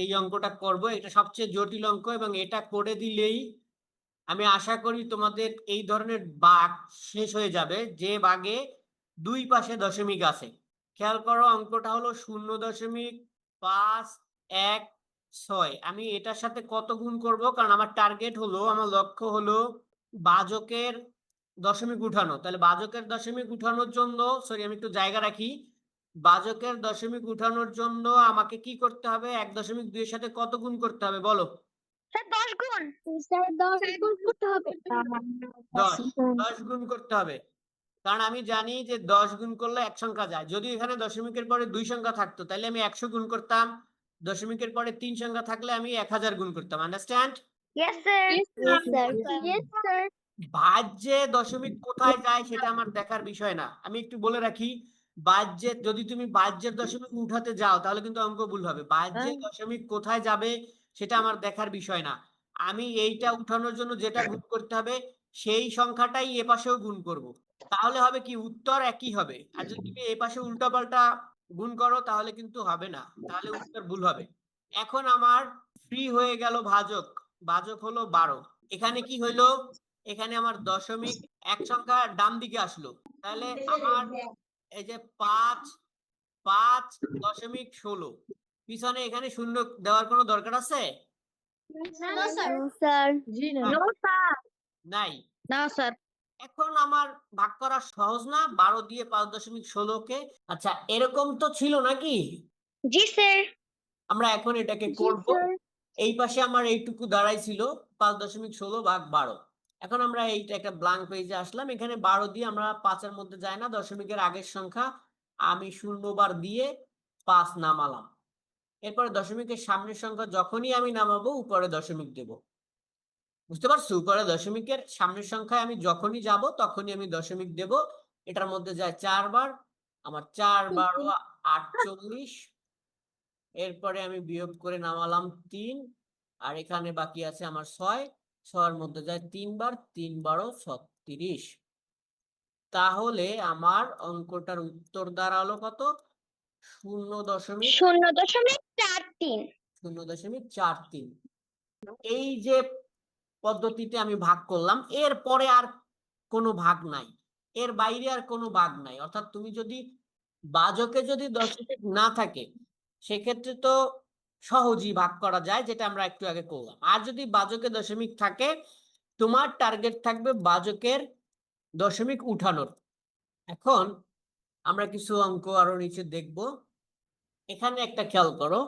এই অঙ্কটা করব। এটা সবচেয়ে জটিল অঙ্ক এবং এটা করে দিলেই আমি আশা করি তোমাদের এই ধরনের বাঘ শেষ হয়ে যাবে। যে বাঘে দুই পাশে দশমিক আছে। খেয়াল করো অঙ্কটা হলো শূন্য দশমিক পাঁচ এক ছয়। আমি এটার সাথে কত গুণ করব? কারণ আমার টার্গেট হলো, আমার লক্ষ্য হলো বাজকের দশমিক উঠানো। তাহলে বাজকের দশমিক উঠানোর জন্য সরি আমি একটু জায়গা রাখি বাজকের দশমিক উঠানোর জন্য আমাকে কি করতে হবে? এক দশমিক দুইয়ের সাথে কত গুণ করতে হবে বলো? দশ গুণ। দশ গুণ করতে হবে। দশ দশ গুণ। করতে হবে। কারণ আমি জানি যে দশ গুণ করলে এক সংখ্যা যায়। যদি এখানে দশমিকের পরে দুই সংখ্যা থাকতো তাহলে আমি একশো গুণ করতাম। দশমিকের পরে তিন সংখ্যা থাকলে আমি এক হাজার গুণ করতাম। আন্ডারস্ট্যান্ড বাহ্যে দশমিক কোথায় যায় সেটা আমার দেখার বিষয় না। আমি একটু বলে রাখি বাহ্যে যদি তুমি বাহ্যের দশমিক উঠাতে যাও তাহলে কিন্তু অঙ্ক ভুল হবে। বাহ্যে দশমিক কোথায় যাবে সেটা আমার দেখার বিষয় না। আমি এইটা উঠানোর জন্য যেটা গুণ করতে হবে সেই সংখ্যাটাই এ পাশেও গুণ করব। তাহলে হবে কি উত্তর একই হবে। আর যদি তুমি এ পাশে উল্টাপাল্টা গুণ করো তাহলে কিন্তু হবে না। তাহলে উত্তর ভুল হবে। এখন আমার ফ্রি হয়ে গেল ভাজক। ভাজক হলো বারো। এখানে কি হইল? এখানে আমার দশমিক এক সংখ্যা ডান দিকে আসলো। তাহলে আমার এই যে পাঁচ পাঁচ দশমিক ষোলো। পিছনে এখানে শূন্য দেওয়ার কোনো দরকার আছে? স্যার। No sir. নাই? না স্যার। এখন আমার ভাগ করা সহজ না? বারো দিয়ে পাঁচ দশমিক ষোলোকে? আচ্ছা এরকম তো ছিল নাকি? জি স্যার। আমরা এখন এটাকে করব। এই পাশে আমার এইটুকু দাঁড়াই ছিল পাঁচ দশমিক ষোলো ভাগ বারো। এখন আমরা এইটা একটা ব্লাঙ্ক পেজে আসলাম। এখানে বারো দিয়ে আমরা পাঁচের মধ্যে যায় না দশমিকের আগের সংখ্যা আমি শূন্যবার দিয়ে পাঁচ নামালাম। এরপরে দশমিকের সামনের সংখ্যা যখনই আমি নামাবো উপরে দশমিক দেব। বুঝতে পারছ? উপরে দশমিকের সামনের সংখ্যায় আমি যখনই যাব তখনই আমি দশমিক দেব। এটার মধ্যে যায় চারবার আমার চার বারো আটচল্লিশ। এরপরে আমি বিয়োগ করে নামালাম তিন আর এখানে বাকি আছে আমার ছয়। ছয়ের মধ্যে যায় তিনবার তিন বারো ছত্রিশ। তাহলে আমার অঙ্কটার উত্তর দাঁড়াল কত? শূন্য দশমিক শূন্য দশমিক চার তিন। শূন্য দশমিক চার তিন। এই যে পদ্ধতিতে আমি ভাগ করলাম এর পরে আর কোনো ভাগ নাই। এর বাইরে আর কোনো ভাগ নাই। অর্থাৎ তুমি যদি বাজকে যদি দশমিক না থাকে সেক্ষেত্রে তো সহজেই ভাগ করা যায়, যেটা আমরা একটু আগে করলাম। আর যদি বাজকে দশমিক থাকে, তোমার টার্গেট থাকবে বাজকের দশমিক উঠানোর। এখন আমরা কিছু অঙ্ক আরও নিচে দেখব। এখানে একটা খেয়াল করো।